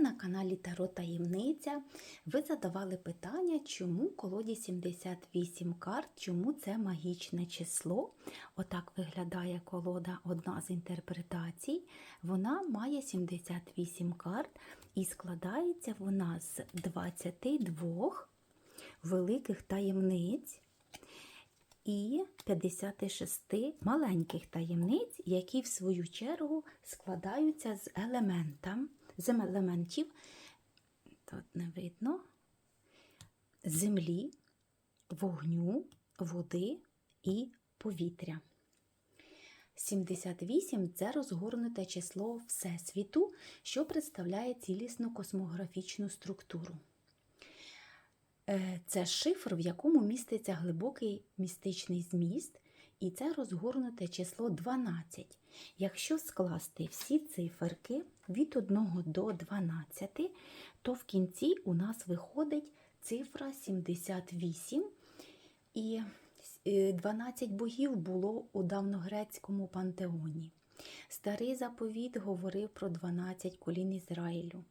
на каналі Таро Таємниця. Ви задавали питання, чому колоді 78 карт, чому це магічне число. Отак виглядає колода, одна з інтерпретацій. Вона має 78 карт і складається вона з 22 великих таємниць і 56 маленьких таємниць, які в свою чергу складаються з елементам, з елементів, тут не видно, землі, вогню, води і повітря. 78 це розгорнуте число Всесвіту, що представляє цілісну космографічну структуру. Е, Це шифр, в якому міститься глибокий містичний зміст, і це розгорнуте число 12. Якщо скласти всі циферки від 1 до 12, то в кінці у нас виходить цифра 78. І е, 12 богів було у давногрецькому пантеоні. Старий заповіт говорив про 12 колін Ізраїлю.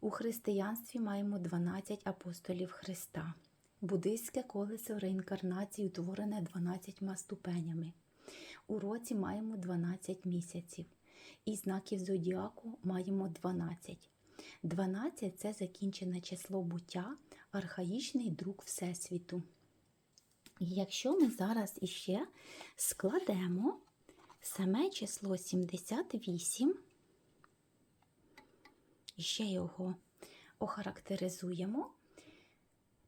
У християнстві маємо 12 апостолів Христа. Буддистське колесо реінкарнації утворене 12 ступенями. У році маємо 12 місяців. І знаків зодіаку маємо 12. 12 це закінчене число буття, архаїчний друк Всесвіту. І якщо ми зараз іще складемо саме число 78, і ще його охарактеризуємо,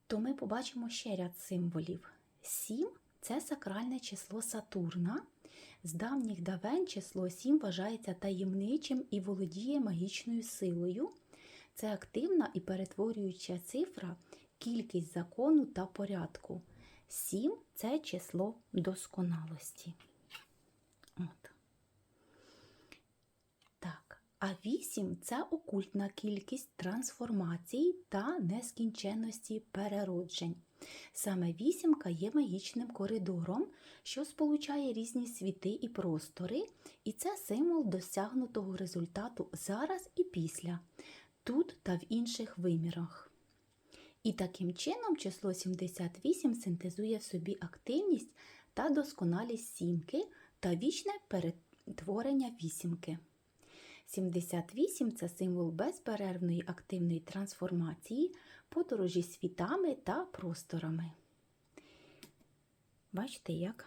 то ми побачимо ще ряд символів. 7 це сакральне число Сатурна. З давніх давен число 7 вважається таємничим і володіє магічною силою. Це активна і перетворююча цифра, кількість закону та порядку. 7 це число досконалості. От. Так. А 8 це окультна кількість трансформацій та нескінченності перероджень. Саме вісімка є магічним коридором, що сполучає різні світи і простори, і це символ досягнутого результату зараз і після, тут та в інших вимірах. І таким чином число 78 синтезує в собі активність та досконалість сімки та вічне перетворення вісімки. 78 це символ безперервної активної трансформації, подорожі світами та просторами. Бачите, як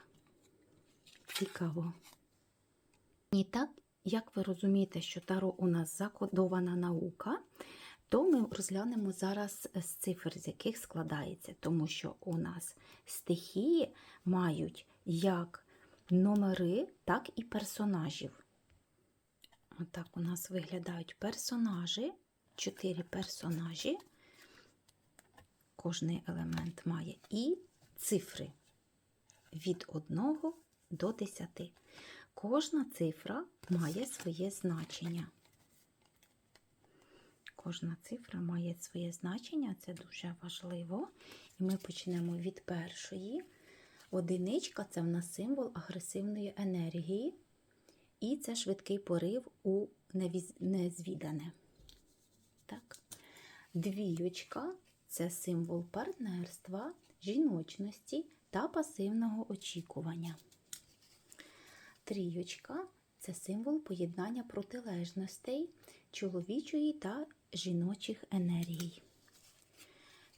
цікаво. І так, як ви розумієте, що Таро у нас закодована наука, то ми розглянемо зараз з цифр, з яких складається, тому що у нас стихії мають як номери, так і персонажів. Отак у нас виглядають персонажі, чотири персонажі. Кожний елемент має і цифри від 1 до 10. Кожна цифра має своє значення. Кожна цифра має своє значення, це дуже важливо. І ми почнемо від першої. Одиничка це в нас символ агресивної енергії. І це швидкий порив у незвідане. Так. Двійочка це символ партнерства, жіночності та пасивного очікування. Трійочка це символ поєднання протилежностей чоловічої та жіночих енергій.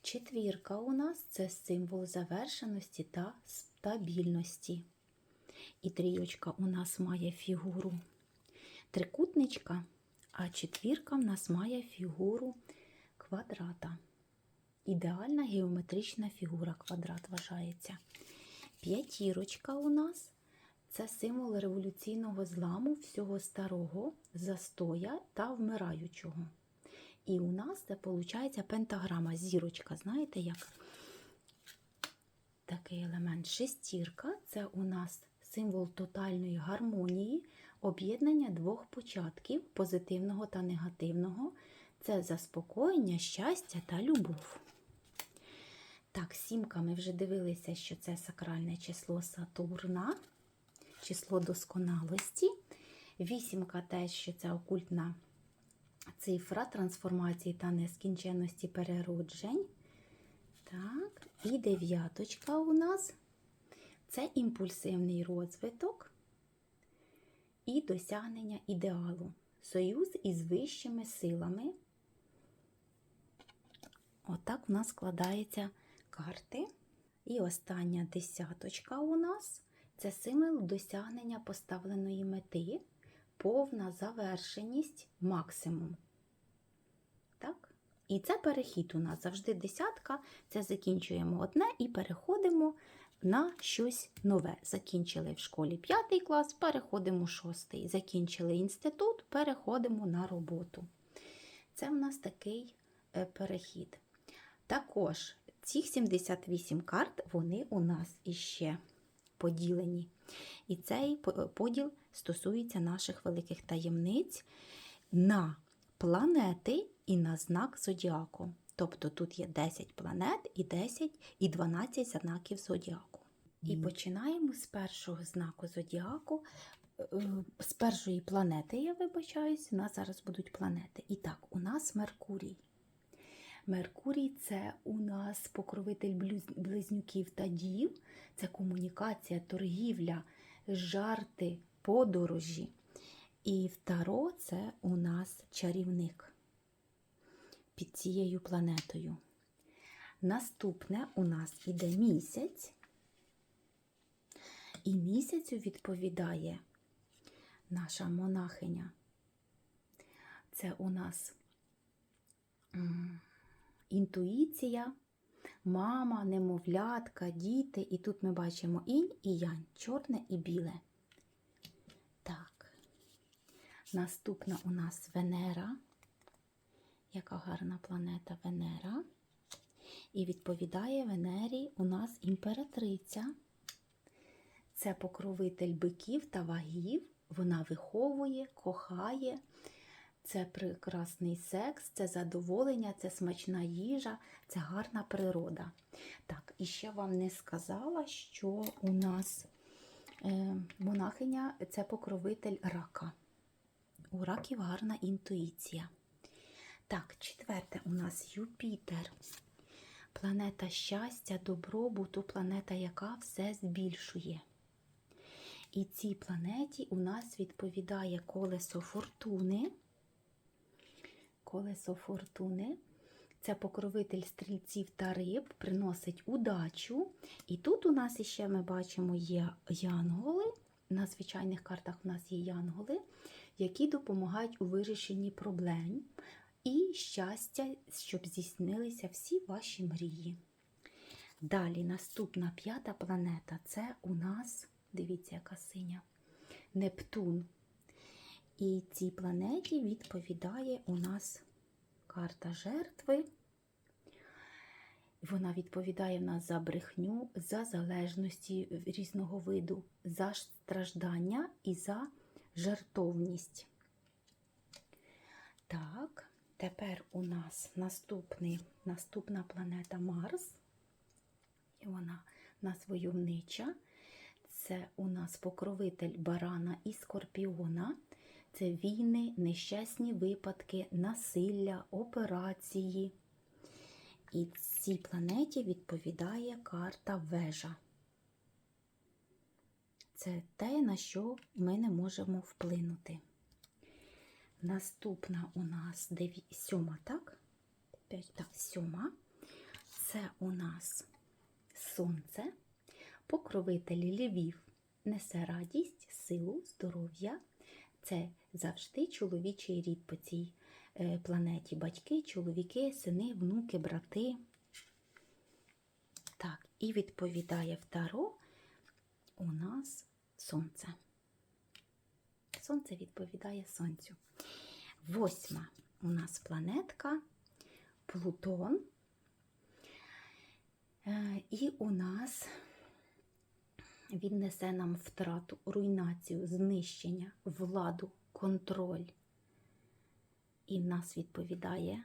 Четвірка у нас це символ завершеності та стабільності. І трійочка у нас має фігуру трикутничка, а четвірка в нас має фігуру квадрата. Ідеальна геометрична фігура квадрат вважається. П'ятірочка у нас це символ революційного зламу всього старого, застоя та вмираючого. І у нас це виходить пентаграма, зірочка, знаєте як? Такий елемент. Шестірка це у нас символ тотальної гармонії, об'єднання двох початків позитивного та негативного. Це заспокоєння, щастя та любов. Так, сімка ми вже дивилися, що це сакральне число Сатурна, число досконалості. Вісімка теж, що це окультна цифра трансформації та нескінченності перероджень. Так, і дев'яточка у нас це імпульсивний розвиток і досягнення ідеалу. Союз із вищими силами. Отак у нас складаються карти. І остання десяточка у нас це символ досягнення поставленої мети, повна завершеність, максимум. Так? І це перехід у нас завжди десятка. Це закінчуємо одне і переходимо на щось нове. Закінчили в школі п'ятий клас, переходимо в шостий. Закінчили інститут, переходимо на роботу. Це в нас такий е, перехід. Також ці 78 карт, вони у нас іще поділені. І цей поділ стосується наших великих таємниць на планети і на знак зодіаку. Тобто тут є 10 планет і 10 і 12 знаків зодіаку. І починаємо з першого знаку зодіаку. Е, З першої планети, я вибачаюсь, у нас зараз будуть планети. І так, у нас Меркурій. Меркурій це у нас покровитель близнюків та дів, це комунікація, торгівля, жарти, подорожі. І второ це у нас чарівник під цією планетою. Наступне у нас іде місяць, і місяцю відповідає наша монахиня. Це у нас інтуїція, мама, немовлятка, діти. І тут ми бачимо інь і янь, чорне і біле. Так. Наступна у нас Венера. Яка гарна планета Венера. І відповідає Венері у нас імператриця. Це покровитель биків та вагів. Вона виховує, кохає. Це прекрасний секс, це задоволення, це смачна їжа, це гарна природа. Так, і ще вам не сказала, що у нас е, монахиня це покровитель рака. У раків гарна інтуїція. Так, четверте у нас Юпітер. Планета щастя, добробуту, планета, яка все збільшує. І цій планеті у нас відповідає колесо фортуни. Колесо фортуни це покровитель стрільців та риб, приносить удачу. І тут у нас іще ми бачимо є янголи. На звичайних картах у нас є янголи, які допомагають у вирішенні проблем і щастя, щоб здійснилися всі ваші мрії. Далі, наступна п'ята планета це у нас, дивіться, яка синя, Нептун. І цій планеті відповідає у нас карта жертви. Вона відповідає в нас за брехню, за залежності різного виду, за страждання і за жертовність. Так, тепер у нас наступний, наступна планета Марс. І вона нас войовнича. Це у нас покровитель барана і скорпіона. Це війни, нещасні випадки, насилля, операції. І цій планеті відповідає карта вежа. Це те, на що ми не можемо вплинути. Наступна у нас деві... сьома, так? П'ять, так, сьома. Це у нас сонце, покровитель львів, несе радість, силу, здоров'я. Це завжди чоловічий рід по цій е, планеті. Батьки, чоловіки, сини, внуки, брати. Так, і відповідає второ у нас сонце. Сонце відповідає сонцю. Восьма у нас планетка Плутон. Е, І у нас він несе нам втрату, руйнацію, знищення, владу, контроль. І в нас відповідає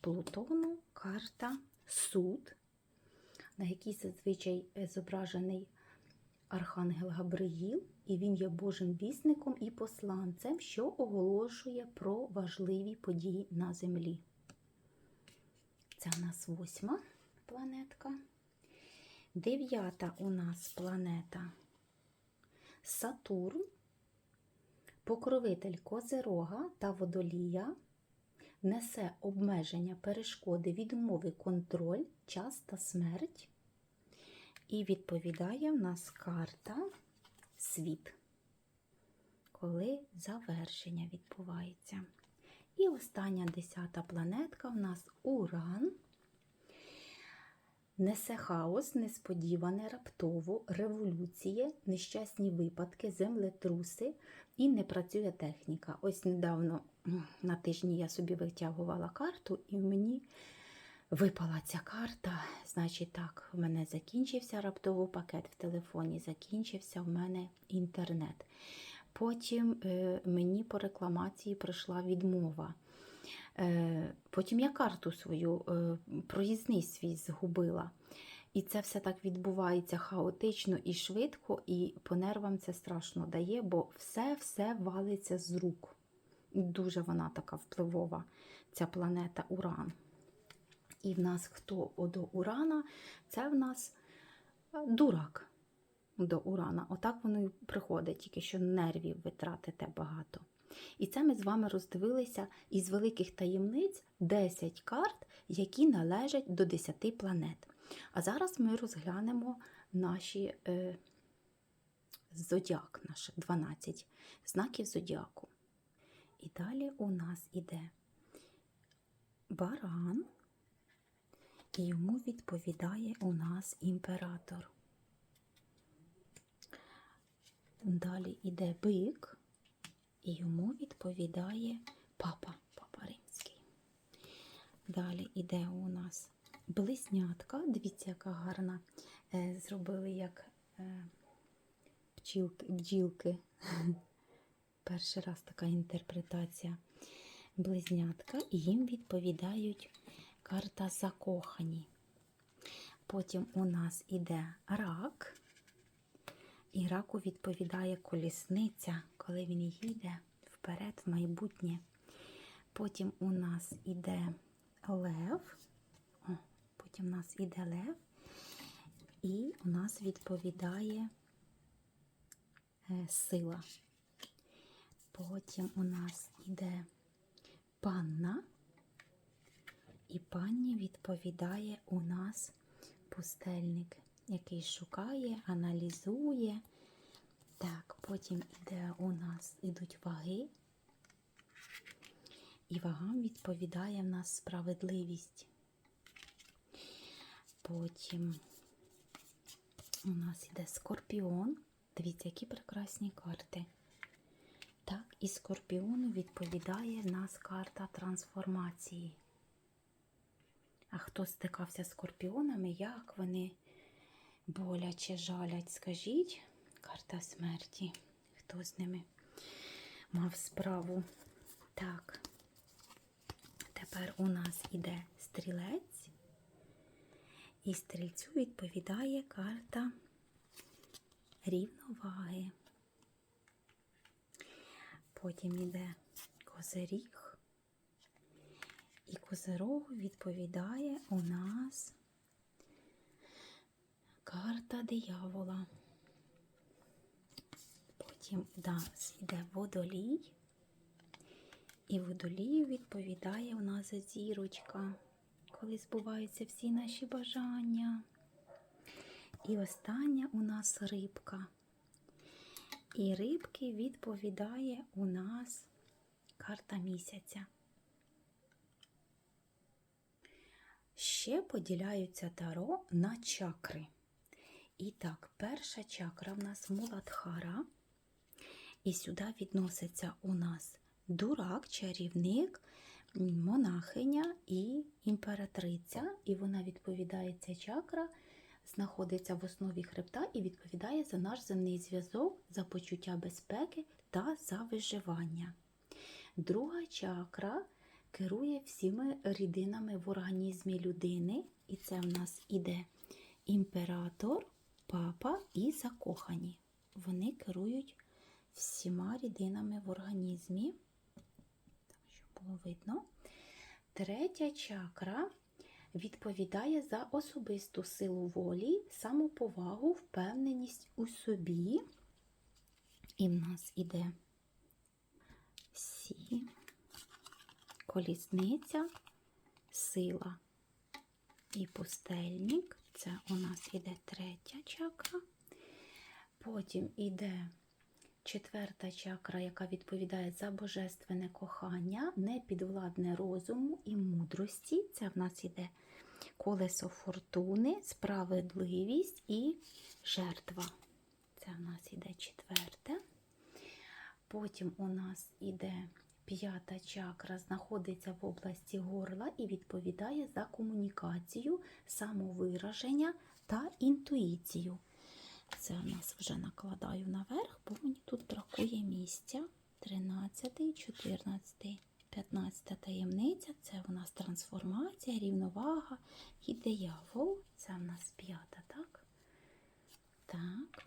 Плутону карта суд, на якій зазвичай зображений Архангел Габриїл. і він є Божим вісником і посланцем, що оголошує про важливі події на землі. Це у нас восьма планетка. Дев'ята у нас планета Сатурн, покровитель Козирога та Водолія, несе обмеження, перешкоди, відмови, контроль, час та смерть. І відповідає в нас карта світ, коли завершення відбувається. І остання десята планетка в нас Уран. Несе хаос, несподіване, раптово, революції, нещасні випадки, землетруси і не працює техніка. Ось недавно на тижні я собі витягувала карту, і мені випала ця карта. Значить, так, в мене закінчився раптово пакет в телефоні, закінчився в мене інтернет. Потім е, мені по рекламації прийшла відмова. Е, Потім я карту свою, е, проїзний свій згубила. І це все так відбувається хаотично і швидко, і по нервам це страшно дає, бо все-все валиться з рук. Дуже вона така впливова, ця планета Уран. І в нас хто до Урана? Це в нас е, дурак до Урана. Отак воно і приходить, тільки що нервів ви тратите багато. І це ми з вами роздивилися із великих таємниць 10 карт, які належать до 10 планет. А зараз ми розглянемо наші е, зодіак, наш 12 знаків зодіаку. І далі у нас іде баран, і йому відповідає у нас імператор. Далі іде бик, і йому відповідає папа, папа римський. Далі іде у нас близнятка. Дивіться, яка гарна. Е, Зробили як е, пчілки, бджілки. Перший раз така інтерпретація. Близнятка, і їм відповідають карта закохані. Потім у нас іде рак. І раку відповідає колісниця, коли він їде вперед в майбутнє. Потім у нас іде лев. О, потім у нас іде лев. І у нас відповідає е, сила. Потім у нас іде панна. І панні відповідає у нас пустельник, який шукає, аналізує. Так, потім іде у нас ідуть ваги. І вагам відповідає в нас справедливість. Потім у нас іде скорпіон. Дивіться, які прекрасні карти. Так, і скорпіону відповідає в нас карта трансформації. А хто стикався з скорпіонами, як вони боляче жалять, скажіть, карта смерті. Хто з ними мав справу? Так, тепер у нас іде стрілець, і стрільцю відповідає карта рівноваги. Потім іде козиріг. І козирогу відповідає у нас карта диявола. Потім у нас йде водолій. І водолію відповідає у нас зірочка, коли збуваються всі наші бажання. І остання у нас рибка. І рибки відповідає у нас карта місяця. Ще поділяються таро на чакри. І так, перша чакра в нас Муладхара. І сюди відноситься у нас дурак, чарівник, монахиня і імператриця. І вона відповідає, ця чакра знаходиться в основі хребта і відповідає за наш земний зв'язок, за почуття безпеки та за виживання. Друга чакра керує всіми рідинами в організмі людини, і це в нас іде імператор, папа і закохані. вони керують всіма рідинами в організмі. Так, щоб було видно. Третя чакра відповідає за особисту силу волі, самоповагу, впевненість у собі. І в нас іде сі, колісниця, сила і пустельник. Це у нас іде третя чакра. Потім іде четверта чакра, яка відповідає за божественне кохання, непідвладне розуму і мудрості. Це в нас іде колесо фортуни, справедливість і жертва. Це в нас іде четверте. Потім у нас іде п'ята чакра, знаходиться в області горла і відповідає за комунікацію, самовираження та інтуїцію. Це у нас вже накладаю наверх, бо мені тут бракує місця. 13, 14, 15 таємниця. Це у нас трансформація, рівновага і диявол. Це у нас п'ята, так? Так.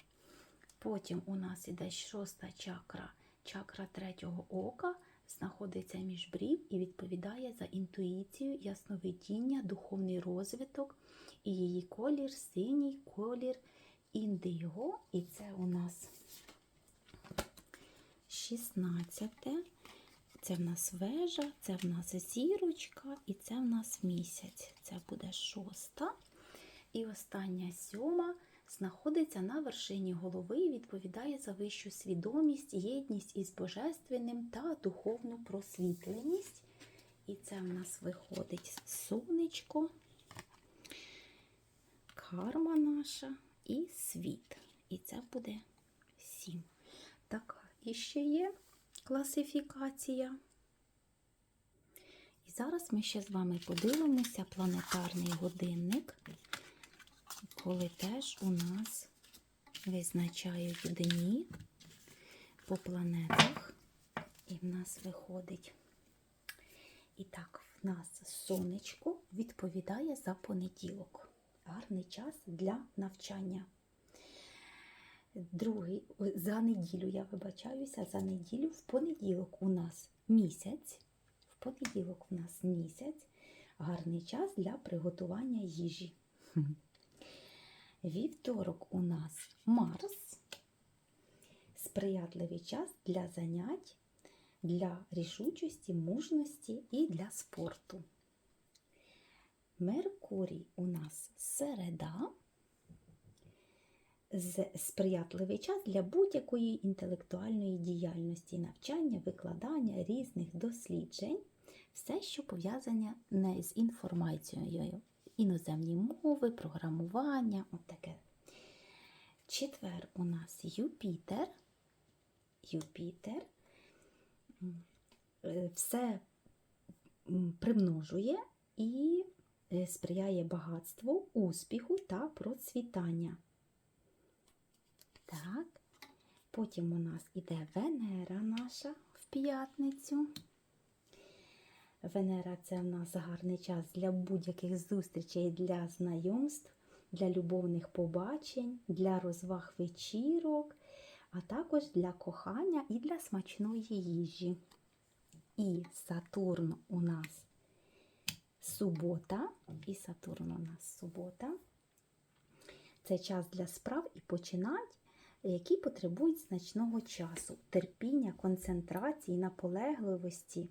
Потім у нас іде шоста чакра, чакра третього ока, знаходиться між брів і відповідає за інтуїцію, ясновидіння, духовний розвиток і її колір, синій колір індиго. І це у нас 16. Це в нас вежа, це в нас зірочка і це в нас місяць. Це буде шоста. І остання сьома знаходиться на вершині голови і відповідає за вищу свідомість, єдність із божественним та духовну просвітленість. І це в нас виходить сонечко, карма наша і світ. І це буде сім. Така і ще є класифікація. І зараз ми ще з вами подивимося планетарний годинник, коли теж у нас визначають дні по планетах. І в нас виходить. І так, в нас сонечко відповідає за понеділок. Гарний час для навчання. Другий, за неділю, я вибачаюся, за неділю в понеділок у нас місяць. В понеділок у нас місяць. Гарний час для приготування їжі. Вівторок у нас Марс. Сприятливий час для занять, для рішучості, мужності і для спорту. Меркурій у нас середа. Сприятливий час для будь-якої інтелектуальної діяльності, навчання, викладання різних досліджень, все, що пов'язане не з інформацією, іноземні мови, програмування, от таке. Четвер у нас Юпітер. Юпітер е, все примножує і сприяє багатству, успіху та процвітання. Так. Потім у нас іде Венера наша в п'ятницю. Венера це в нас гарний час для будь-яких зустрічей, для знайомств, для любовних побачень, для розваг вечірок, а також для кохання і для смачної їжі. І Сатурн у нас субота. І Сатурн у нас субота. Це час для справ і починань, які потребують значного часу, терпіння, концентрації, наполегливості,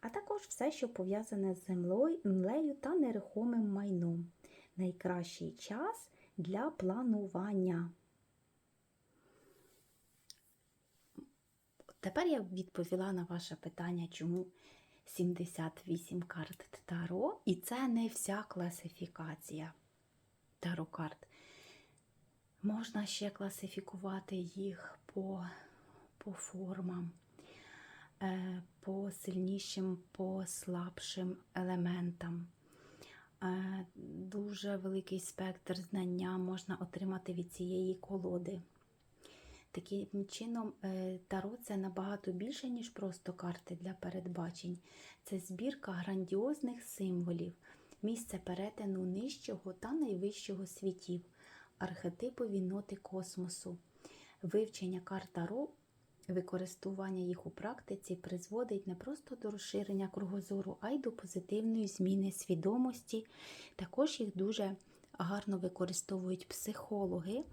а також все, що пов'язане з землею, та нерухомим майном. Найкращий час для планування. Тепер я відповіла на ваше питання, чому 78 карт Таро, і це не вся класифікація Таро карт. Можна ще класифікувати їх по, по формам, е, по сильнішим, по слабшим елементам. Е, Дуже великий спектр знання можна отримати від цієї колоди. Таким чином, е, Таро це набагато більше, ніж просто карти для передбачень. Це збірка грандіозних символів, місце перетину нижчого та найвищого світів, архетипові ноти космосу. Вивчення карт Таро, використання їх у практиці призводить не просто до розширення кругозору, а й до позитивної зміни свідомості. Також їх дуже гарно використовують психологи,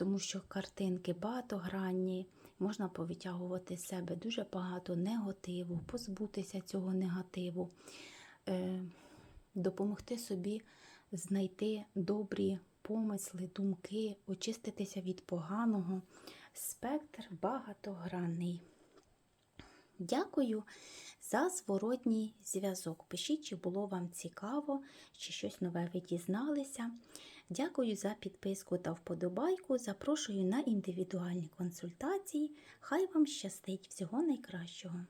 тому що картинки багатогранні, можна повитягувати з себе дуже багато негативу, позбутися цього негативу, е, допомогти собі знайти добрі помисли, думки, очиститися від поганого. Спектр багатогранний. Дякую за зворотній зв'язок. Пишіть, чи було вам цікаво, чи щось нове ви дізналися. Дякую за підписку та вподобайку. Запрошую на індивідуальні консультації. Хай вам щастить всього найкращого!